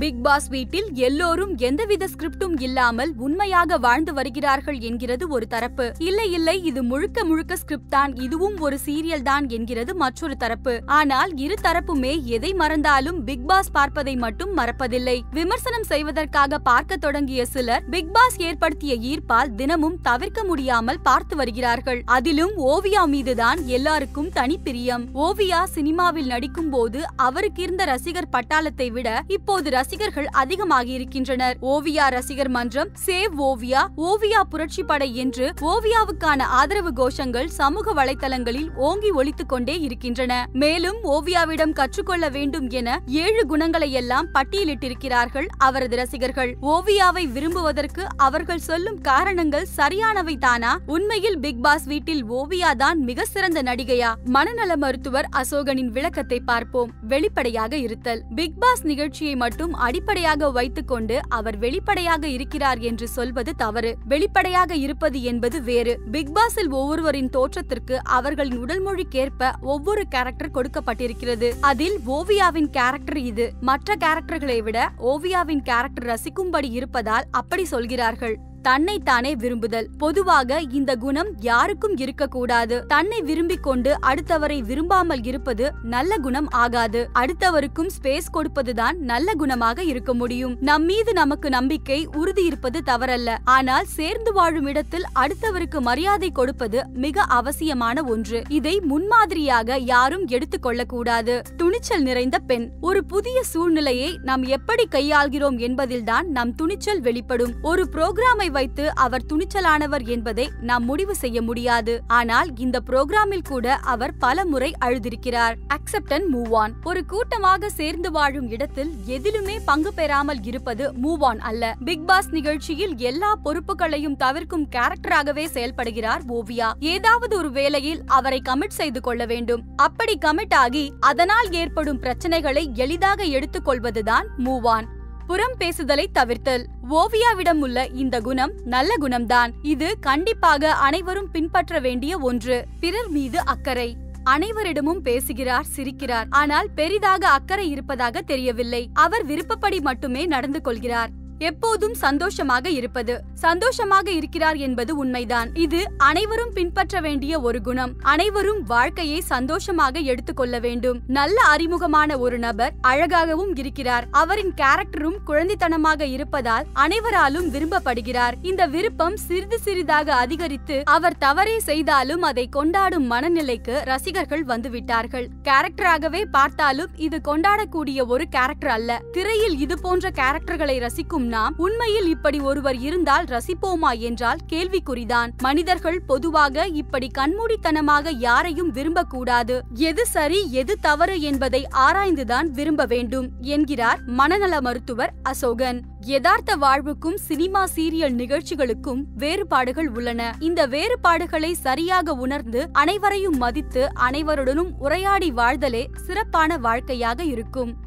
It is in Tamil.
பிக் பாஸ் வீட்டில் எல்லோரும் எந்தவித ஸ்கிரிப்டும் இல்லாமல் உண்மையாக வாழ்ந்து வருகிறார்கள் என்கிறது ஒரு தரப்பு. இல்லை இல்லை இது முழுக்க முழுக்க ஸ்கிரிப்ட் தான் இதுவும் ஒரு சீரியல் தான் என்கிறது மற்றொரு தரப்பு. ஆனால் இரு தரப்புமே எதை மறந்தாலும் பிக் பாஸ் பார்ப்பதை மட்டும் மறப்பதில்லை. விமர்சனம் செய்வதற்காக பார்க்க தொடங்கிய சிலர் பிக் பாஸ் ஏற்படுத்திய ஈர்ப்பால் தினமும் தவிர்க்க முடியாமல் பார்த்து வருகிறார்கள். அதிலும் ஓவியா மீதுதான் எல்லாருக்கும் தனிப்பிரியம் ஓவியா சினிமாவில் நடிக்கும் போது அவருக்கு இருந்த ரசிகர் பட்டாளத்தை விட இப்போது ரசிகர்கள் அதிகமாகி இருக்கின்றனர். ஓவியா ரசிகர் மன்றம் சேவ் ஓவியா ஓவியா புரட்சி படை என்று ஓவியாவுக்கான ஆதரவு கோஷங்கள் சமூக வலைதளங்களில் ஓங்கி ஒழித்துக் கொண்டே இருக்கின்றன. மேலும் ஓவியாவிடம் கற்றுக்கொள்ள வேண்டும் என ஏழு குணங்களை எல்லாம் பட்டியலிட்டிருக்கிறார்கள் அவரது ரசிகர்கள். ஓவியாவை விரும்புவதற்கு அவர்கள் சொல்லும் காரணங்கள் சரியானவை தானா? உண்மையில் பிக் பாஸ் வீட்டில் ஓவியா தான் மிக சிறந்த நடிகையா? மனநல மருத்துவர் அசோகனின் விளக்கத்தை பார்ப்போம். வெளிப்படையாக இருத்தல். பிக் பாஸ் நிகழ்ச்சியை மட்டும் அடிப்படையாக வைத்துக்கொண்டு அவர் வெளிப்படையாக இருக்கிறார் என்று சொல்வது தவறு. வெளிப்படையாக இருப்பது என்பது வேறு. பிக் பாஸில் ஒவ்வொருவரின் தோற்றத்திற்கு அவர்களின் உடல் மொழிக்கேற்ப ஒவ்வொரு கேரக்டர் கொடுக்கப்பட்டிருக்கிறது. அதில் ஓவியாவின் கேரக்டர் இது. மற்ற கேரக்டர்களை விட ஓவியாவின் கேரக்டர் ரசிக்கும்படி இருப்பதால் அப்படி சொல்கிறார்கள். தன்னைத்தானே விரும்புதல். பொதுவாக இந்த குணம் யாருக்கும் இருக்கக்கூடாது. தன்னை விரும்பிக் கொண்டு அடுத்தவரை விரும்பாமல் இருப்பது நல்ல குணம் ஆகாது. அடுத்தவருக்கும் ஸ்பேஸ் கொடுப்பதுதான் நல்ல குணமாக இருக்க முடியும். நம் மீது நமக்கு நம்பிக்கை உறுதி இருப்பது தவறல்ல. ஆனால் சேர்ந்து வாழும் இடத்தில் அடுத்தவருக்கு மரியாதை கொடுப்பது மிக அவசியமான ஒன்று. இதை முன்மாதிரியாக யாரும் எடுத்துக் கொள்ளக்கூடாது. துணிச்சல் நிறைந்த பெண். ஒரு புதிய சூழ்நிலையை நாம் எப்படி கையாள்கிறோம் என்பதில்தான் நம் துணிச்சல் வெளிப்படும். ஒரு புரோகிராமை வைத்து அவர் துணிச்சலானவர் என்பதை நாம் முடிவு செய்ய முடியாது. ஆனால் இந்த புரோகிராமில் கூட அவர் பல முறை அழுதிருக்கிறார். அக்செப்ட் அண்ட் மூவ் ஆன் ஒரு கூட்டமாக சேர்ந்து வாழும் இடத்தில் எதிலுமே பங்கு பெறாமல் இருப்பது மூவ் ஆன் அல்ல. பிக் பாஸ் நிகழ்ச்சியில் எல்லா பொறுப்புகளையும் தவிர்க்கும் கேரக்டராகவே செயல்படுகிறார் ஓவியா. ஏதாவது ஒரு வேளையில் அவரை கமிட் செய்து கொள்ள வேண்டும். அப்படி கமிட் ஆகி அதனால் ஏற்படும் பிரச்சனைகளை எளிதாக எடுத்துக் கொள்வதுதான் மூவ் ஆன் புறம் பேசுதலை தவிர்த்தல். ஓவியாவிடம் உள்ள இந்த குணம் நல்ல குணம்தான். இது கண்டிப்பாக அனைவரும் பின்பற்ற வேண்டிய ஒன்று. பிறர் மீது அக்கறை. அனைவரிடமும் பேசுகிறார் சிரிக்கிறார். ஆனால் பெரிதாக அக்கறை இருப்பதாக தெரியவில்லை. அவர் விருப்பப்படி மட்டுமே நடந்து கொள்கிறார். எப்போதும் சந்தோஷமாக இருப்பது. சந்தோஷமாக இருக்கிறார் என்பது உண்மைதான். இது அனைவரும் பின்பற்ற வேண்டிய ஒரு குணம். அனைவரும் வாழ்க்கையை சந்தோஷமாக எடுத்துக்கொள்ள வேண்டும். நல்ல அறிமுகமான ஒரு நபர் அழகாகவும் இருக்கிறார். அவரின் கேரக்டரும் குழந்தைத்தனமாக இருப்பதால் அனைவராலும் விரும்பப்படுகிறார். இந்த விருப்பம் சிறிது சிறிதாக அதிகரித்து அவர் தவறே செய்தாலும் அதை கொண்டாடும் மனநிலைக்கு ரசிகர்கள் வந்துவிட்டார்கள். கேரக்டராகவே பார்த்தாலும் இது கொண்டாடக்கூடிய ஒரு கேரக்டர் அல்ல. திரையில் இது போன்ற கேரக்டர்களை ரசிக்கும் நாம் உண்மையில் இப்படி ஒருவர் இருந்தால் ரசிப்போமா என்றால் கேள்விக்குறிதான். மனிதர்கள் பொதுவாக இப்படி கண்மூடித்தனமாக யாரையும் விரும்பக்கூடாது. எது சரி எது தவறு என்பதை ஆராய்ந்துதான் விரும்ப வேண்டும் என்கிறார் மனநல மருத்துவர் அசோகன். யதார்த்த வாழ்வுக்கும் சினிமா சீரியல் நிகழ்ச்சிகளுக்கும் வேறுபாடுகள் உள்ளன. இந்த வேறுபாடுகளை சரியாக உணர்ந்து அனைவரையும் மதித்து அனைவருடனும் உரையாடி வாழ்தலே சிறப்பான வாழ்க்கையாக இருக்கும்.